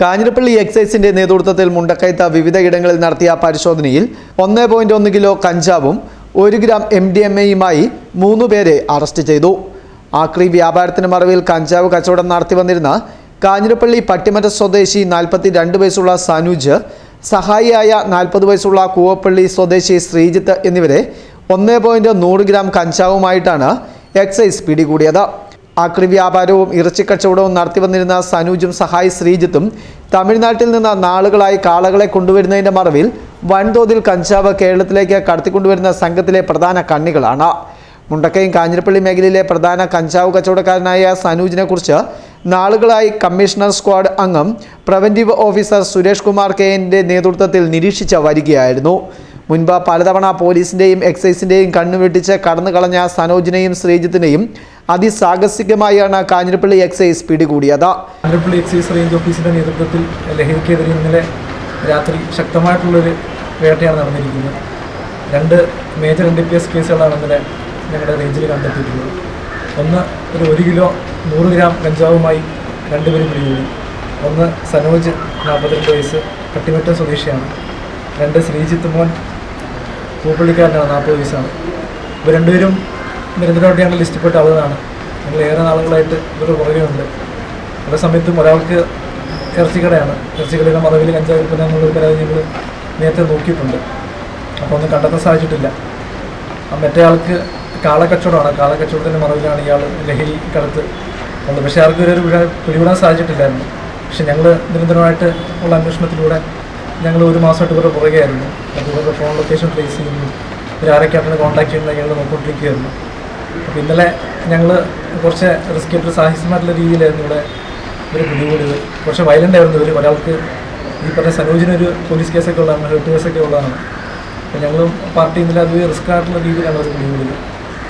കാഞ്ഞിരപ്പള്ളി എക്സൈസിന്റെ നേതൃത്വത്തിൽ മുണ്ടക്കയത്ത് വിവിധ ഇടങ്ങളിൽ നടത്തിയ പരിശോധനയിൽ ഒന്ന് പോയിന്റ് ഒന്ന് കിലോ കഞ്ചാവും ഒരു ഗ്രാം എം ഡി എം എയുമായി മൂന്ന് പേരെ അറസ്റ്റ് ചെയ്തു. ആക്രി വ്യാപാരത്തിന് മറവിൽ കഞ്ചാവ് കച്ചവടം നടത്തി വന്നിരുന്ന കാഞ്ഞിരപ്പള്ളി പട്ടിമറ്റ സ്വദേശി നാൽപ്പത്തി രണ്ട് വയസ്സുള്ള സനുജ് സഹായിയായ നാൽപ്പത് വയസ്സുള്ള കൂവപ്പള്ളി സ്വദേശി ശ്രീജിത്ത് എന്നിവരെ ഒന്ന് പോയിന്റ് നൂറ് ഗ്രാം കഞ്ചാവുമായിട്ടാണ് എക്സൈസ് പിടികൂടിയത്. ആക്രി വ്യാപാരവും ഇറച്ചിക്കച്ചവടവും നടത്തി വന്നിരുന്ന സനൂജും സഹായ് ശ്രീജിത്തും തമിഴ്നാട്ടിൽ നിന്ന് നാളുകളായി കാളകളെ കൊണ്ടുവരുന്നതിന്റെ മറവിൽ വൻതോതിൽ കഞ്ചാവ് കേരളത്തിലേക്ക് കടത്തിക്കൊണ്ടുവരുന്ന സംഘത്തിലെ പ്രധാന കണ്ണികളാണ്. മുണ്ടക്കയും കാഞ്ഞിരപ്പള്ളി മേഖലയിലെ പ്രധാന കഞ്ചാവ് കച്ചവടക്കാരനായ സനൂജിനെ കുറിച്ച് നാളുകളായി കമ്മീഷണർ സ്ക്വാഡ് അംഗം preventive officer Suresh Kumar K നേതൃത്വത്തിൽ നിരീക്ഷിച്ച് വരികയായിരുന്നു. മുൻപ് പലതവണ പോലീസിന്റെയും എക്സൈസിന്റെയും കണ്ണുവെട്ടിച്ച് കടന്നു കളഞ്ഞ സനോജിനെയും ശ്രീജിത്തിനെയും അതിസാഹസികമായാണ് കാഞ്ഞിരപ്പള്ളി എക്സൈസ് പിടികൂടിയത്. കാഞ്ഞിരപ്പള്ളി എക്സൈസ് റേഞ്ച് ഓഫീസിന്റെ നേതൃത്വത്തിൽ ലഹരിക്കെതിരെ ഇന്നലെ രാത്രി ശക്തമായിട്ടുള്ളൊരു വേട്ടയാണ് നടന്നിരിക്കുന്നത്. രണ്ട് major N D P S കേസുകളാണ് ഇന്നലെ ഞങ്ങളുടെ റേഞ്ചിൽ കണ്ടെത്തിയിട്ടുള്ളത്. ഒന്ന് ഒരു ഒരു കിലോ നൂറ് ഗ്രാം കഞ്ചാവുമായി രണ്ടുപേരും പിടികൂടി. ഒന്ന് സനോജ് നാൽപ്പത്തിരണ്ട് വയസ്സ് കട്ടിമറ്റം സ്വദേശിയാണ്. രണ്ട് ശ്രീജിത്ത് മോൻ പൂപ്പള്ളിക്കാരനാണ് നാൽപ്പത് വയസ്സാണ്. ഇവർ രണ്ടുപേരും നിരന്തരമായിട്ട് ഞങ്ങൾ ലിസ്റ്റിൽപ്പെട്ട ആളുകളാണ് ഞങ്ങൾ ഏറെ നാളുകളായിട്ട് ഇവരുടെ പറയുന്നുണ്ട് പല സമയത്തും ഒരാൾക്ക് ഇറച്ചിക്കടയാണ് ഇറച്ചിക്കടയുടെ മറവിൽ കഞ്ചാവ് വിൽപ്പന എന്നുള്ളൊരു പരാതി ഞങ്ങൾ നേരത്തെ നോക്കിയിട്ടുണ്ട്. അപ്പോൾ ഒന്നും കണ്ടെത്താൻ സാധിച്ചിട്ടില്ല. മറ്റേ ആൾക്ക് കാളക്കച്ചവടമാണ് കാളക്കച്ചവടത്തിന്റെ മറവിലാണ് ഇയാൾ ലഹരി കടത്ത് ഉള്ളത് പക്ഷേ ആർക്കും ഒരു വിഴ പിടികൂടാൻ സാധിച്ചിട്ടില്ലായിരുന്നു. പക്ഷെ ഞങ്ങൾ നിരന്തരമായിട്ട് ഉള്ള അന്വേഷണത്തിലൂടെ ഞങ്ങൾ ഒരു മാസമായിട്ട് ഇവരുടെ പുറകെയായിരുന്നു. അപ്പോൾ ഇവരുടെ ഫോൺ ലൊക്കേഷൻ ട്രേസ് ചെയ്യുന്നു. ഇവരാരൊക്കെയാണ് കോൺടാക്ട് ചെയ്യുന്നത് ഞങ്ങൾ നോക്കിക്കൊണ്ടിരിക്കുകയായിരുന്നു. ഇന്നലെ ഞങ്ങൾ കുറച്ച് റിസ്ക് എടുത്ത് സാഹസികമായിട്ടുള്ള രീതിയിലായിരുന്നു ഇവിടെ ഒരു പിടികൂടിയത്. കുറച്ച് വയലന്റ് ആയിരുന്നു ഇവർ ഒരാൾക്ക് ഈ പറഞ്ഞ സനോജിനൊരു പോലീസ് കേസൊക്കെ ഉള്ളതാണ് ഹെൽത്ത് കേസൊക്കെ ഉള്ളതാണ്. അപ്പോൾ ഞങ്ങൾ പാർട്ടി ഇന്നലെ അത് റിസ്ക് ആയിട്ടുള്ള രീതിയിലാണ് അവർ പിടികൂടിയത്.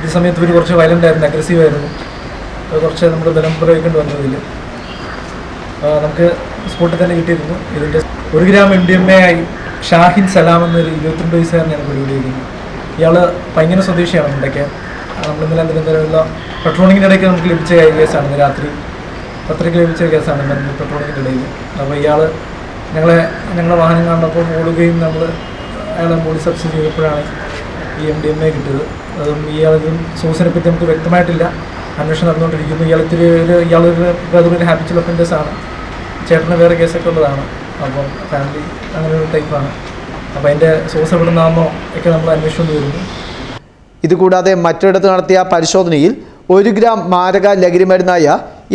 ഈ സമയത്ത് ഇവർ കുറച്ച് വയലന്റ് ആയിരുന്നു അഗ്രസീവ് ആയിരുന്നു. കുറച്ച് നമ്മൾ ബലം പ്രയോഗിക്കേണ്ടി വന്നതിൽ നമുക്ക് സ്പോട്ടിൽ തന്നെ കിട്ടിയിരുന്നു. ഇതിന്റെ ഒരു gram M D M A ആയി ഷാഹിൻ സലാം എന്നൊരു ഇരുപത്തിരണ്ട് വയസ്സുകാരനെയാണ് പിടികൂടിയിരിക്കുന്നത്. ഇയാൾ ഭയങ്കര സ്വദേശിയാണ് മുണ്ടയ്ക്ക് നമ്മൾ ഇന്നലെ നിരന്തരമുള്ള പെട്രോളിങ്ങിന്റെ ഇടയ്ക്ക് നമുക്ക് ലഭിച്ച കേസാണ്. രാത്രി പത്രയ്ക്ക് ലഭിച്ച കേസാണ് പെട്രോളിങ്ങിന്റെ ഇടയിൽ. അപ്പോൾ ഇയാൾ ഞങ്ങളെ ഞങ്ങളുടെ വാഹനം കണ്ടപ്പോൾ ഓടുകയും നമ്മൾ അയാളെ പോലീസ് സെർച്ച് ചെയ്തപ്പോഴാണ് ഈ എം ഡി എം എ കിട്ടിയത്. അതും ഇയാളിതും സോഴ്സിനെ പറ്റി നമുക്ക് വ്യക്തമായിട്ടില്ല. അന്വേഷണം നടന്നുകൊണ്ടിരിക്കുന്നു. ഇയാളത്തിരി ഒരു ഇയാളൊരു അതൊരു ഹാബിച്വൽ ഒഫൻഡേഴ്സ് ആണ്. ചേട്ടന് വേറെ കേസൊക്കെ ഉള്ളതാണ്. അപ്പം ഫാമിലി അങ്ങനെ ടൈപ്പാണ് അപ്പോൾ അതിന്റെ സോഴ്സ് എവിടെ നിന്നാണെന്നോ ഒക്കെ നമ്മൾ അന്വേഷിച്ചുകൊണ്ട് വരുന്നു. ഇതുകൂടാതെ മറ്റൊരിടത്ത് നടത്തിയ പരിശോധനയിൽ ഒരു ഗ്രാം മാരക ലഹരിമരുന്നായ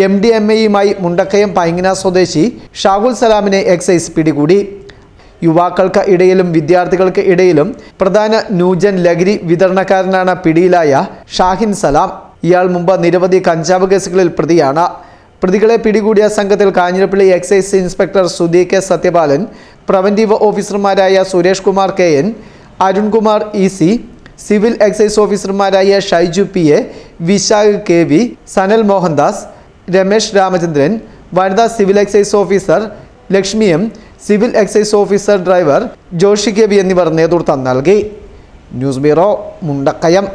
എം ഡി എം എയുമായി മുണ്ടക്കയം പൈങ്ങന സ്വദേശി ഷാഹുൽ സലാമിനെ എക്സൈസ് പിടികൂടി. യുവാക്കൾക്ക് ഇടയിലും വിദ്യാർത്ഥികൾക്ക് ഇടയിലും പ്രധാന ന്യൂജൻ ലഹരി വിതരണക്കാരനാണ് പിടിയിലായ ഷാഹിൻ സലാം. ഇയാൾ മുമ്പ് നിരവധി കഞ്ചാവ് കേസുകളിൽ പ്രതിയാണ്. പ്രതികളെ പിടികൂടിയ സംഘത്തിൽ Kanjirappally excise inspector Sudhi K Sathyapalan preventive ഓഫീസർമാരായ Suresh Kumar K N Arunkumar E C civil excise ഓഫീസർമാരായ Shaiju P A Vishakh K V Sanal Mohandas Ramesh Ramachandran വനിതാ civil excise officer Lakshmi M civil excise officer driver Joshi K V എന്നിവർ നേതൃത്വം നൽകി. News bureau Mundakayam.